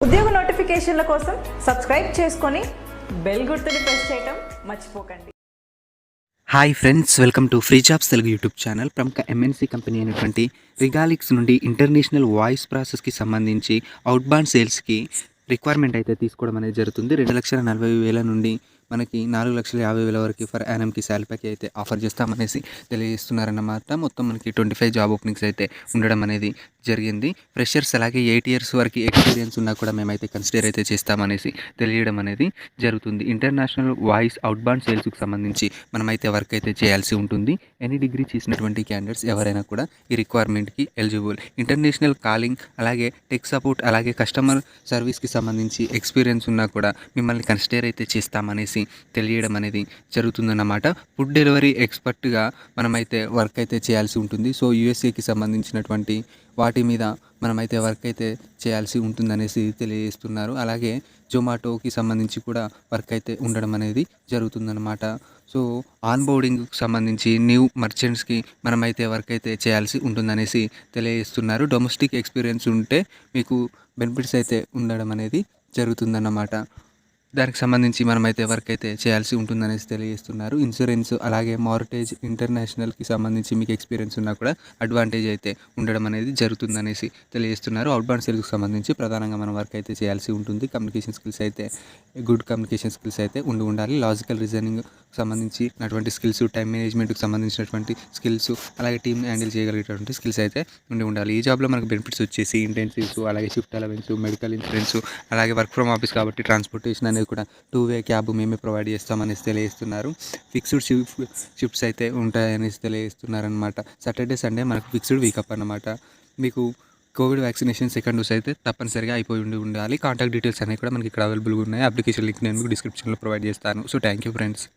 ఉద్యోగ నోటిఫికేషన్ల కోసం సబ్స్క్రైబ్ చేసుకొని బెల్ గుర్తుని ప్రెస్ చేయటం మర్చిపోకండి. Hi friends welcome to free jobs Telugu YouTube channel ప్రముఖ ఎంఎన్సీ కంపెనీ అయినటువంటి రిగాలిక్స్ నుండి ఇంటర్నేషనల్ వాయిస్ ప్రాసెస్కి సంబంధించి అవుట్బాండ్ సేల్స్కి రిక్వైర్మెంట్ అయితే తీసుకోవడం అనేది జరుగుతుంది. రెండు లక్షల నలభై వేల నుండి మనకి నాలుగు లక్షల యాభై వేల వరకు ఫర్ యానమ్కి శాలరీ ప్యాక్ అయితే ఆఫర్ చేస్తామనేసి తెలియజేస్తున్నారన్నమాట మొత్తం మనకి ట్వంటీ ఫైవ్ జాబ్ ఓపెనింగ్స్ అయితే ఉండడం అనేది జరిగింది. ఫ్రెషర్స్ అలాగే ఎయిట్ ఇయర్స్ వరకు ఎక్స్పీరియన్స్ ఉన్నా కూడా మేమైతే కన్సిడర్ అయితే చేస్తామనేసి తెలియడం అనేది జరుగుతుంది. ఇంటర్నేషనల్ వాయిస్ అవుట్బాండ్ సేల్స్కి సంబంధించి మనమైతే వర్క్ అయితే చేయాల్సి ఉంటుంది. ఎనీ డిగ్రీ చేసినటువంటి క్యాండిడేట్స్ ఎవరైనా కూడా ఈ రిక్వైర్మెంట్కి ఎలిజిబుల్ ఇంటర్నేషనల్ కాలింగ్ అలాగే టెక్ సపోర్ట్ అలాగే కస్టమర్ సర్వీస్కి సంబంధించి ఎక్స్పీరియన్స్ ఉన్నా కూడా మిమ్మల్ని కన్సిడర్ అయితే చేస్తామనేసి తెలియడం అనేది జరుగుతుందన్నమాట. ఫుడ్ డెలివరీ ఎక్స్పర్ట్గా మనమైతే వర్క్ అయితే చేయాల్సి ఉంటుంది. సో యూఎస్ఏకి సంబంధించినటువంటి వాటి మీద మనమైతే వర్క్ అయితే చేయాల్సి ఉంటుందనేసి తెలియజేస్తున్నారు. అలాగే జొమాటోకి సంబంధించి కూడా వర్క్ అయితే ఉండడం అనేది జరుగుతుందన్నమాట. సో ఆన్ బోర్డింగ్కి సంబంధించి న్యూ మర్చెంట్స్కి మనమైతే వర్క్ అయితే చేయాల్సి ఉంటుందనేసి తెలియజేస్తున్నారు. డొమెస్టిక్ ఎక్స్పీరియన్స్ ఉంటే మీకు బెనిఫిట్స్ అయితే ఉండడం అనేది జరుగుతుందన్నమాట. దానికి సంబంధించి మనమైతే వర్క్ అయితే చేయాల్సి ఉంటుందనేసి తెలియజేస్తున్నారు. ఇన్సూరెన్స్ అలాగే మార్టేజ్ ఇంటర్నేషనల్కి సంబంధించి మీకు ఎక్స్పీరియన్స్ ఉన్నా కూడా అడ్వాంటేజ్ అయితే ఉండడం అనేది జరుగుతుందనేసి తెలియజేస్తున్నారు. అవుట్బాండ్ సేల్స్కి సంబంధించి ప్రధానంగా మనం వర్క్ అయితే చేయాల్సి ఉంటుంది. కమ్యూనికేషన్ స్కిల్స్ అయితే గుడ్ కమ్యూనికేషన్ స్కిల్స్ అయితే ఉండి ఉండాలి. లాజికల్ రీజనింగ్ సంబంధించినటువంటి స్కిల్స్ టైం మేనేజ్మెంట్కి సంబంధించినటువంటి స్కిల్స్ అలాగే టీమ్ హ్యాండిల్ చేయగలిగేటటువంటి స్కిల్స్ అయితే ఉండి ఉండాలి. ఈ జాబ్లో మనకు బెనిఫిట్స్ వచ్చేసి ఇంటెన్సివ్స్ అలాగే షిఫ్ట్ అలవెన్స్ మెడికల్ ఇన్సూరెన్స్ అలాగే వర్క్ ఫ్రమ్ ఆఫీస్ కాబట్టి ట్రాన్స్పోర్టేషన్ అనేది కూడా టూ వే క్యాబ్ మేమే ప్రొవైడ్ చేస్తామనేసి తెలియజేస్తున్నారు. ఫిక్స్డ్ షిఫ్ట్ షిఫ్ట్స్ అయితే ఉంటాయనేసి తెలియజేస్తున్నారనమాట సాటర్డే సండే మనకు ఫిక్స్డ్ వీకప్ అన్నమాట. మీకు కోవిడ్ వ్యాక్సినేషన్ సెకండ్ డోస్ అయితే తప్పనిసరిగా అయిపోయి ఉండి ఉండాలి. కాంటాక్ట్ డీటెయిల్స్ అనేవి కూడా మనకి ఇక్కడ అవైలబుల్గా ఉన్నాయి. అప్లికేషన్ లింక్ నేను మీకు డిస్క్రిప్షన్లో ప్రొవైడ్ చేస్తాను. So thank you friends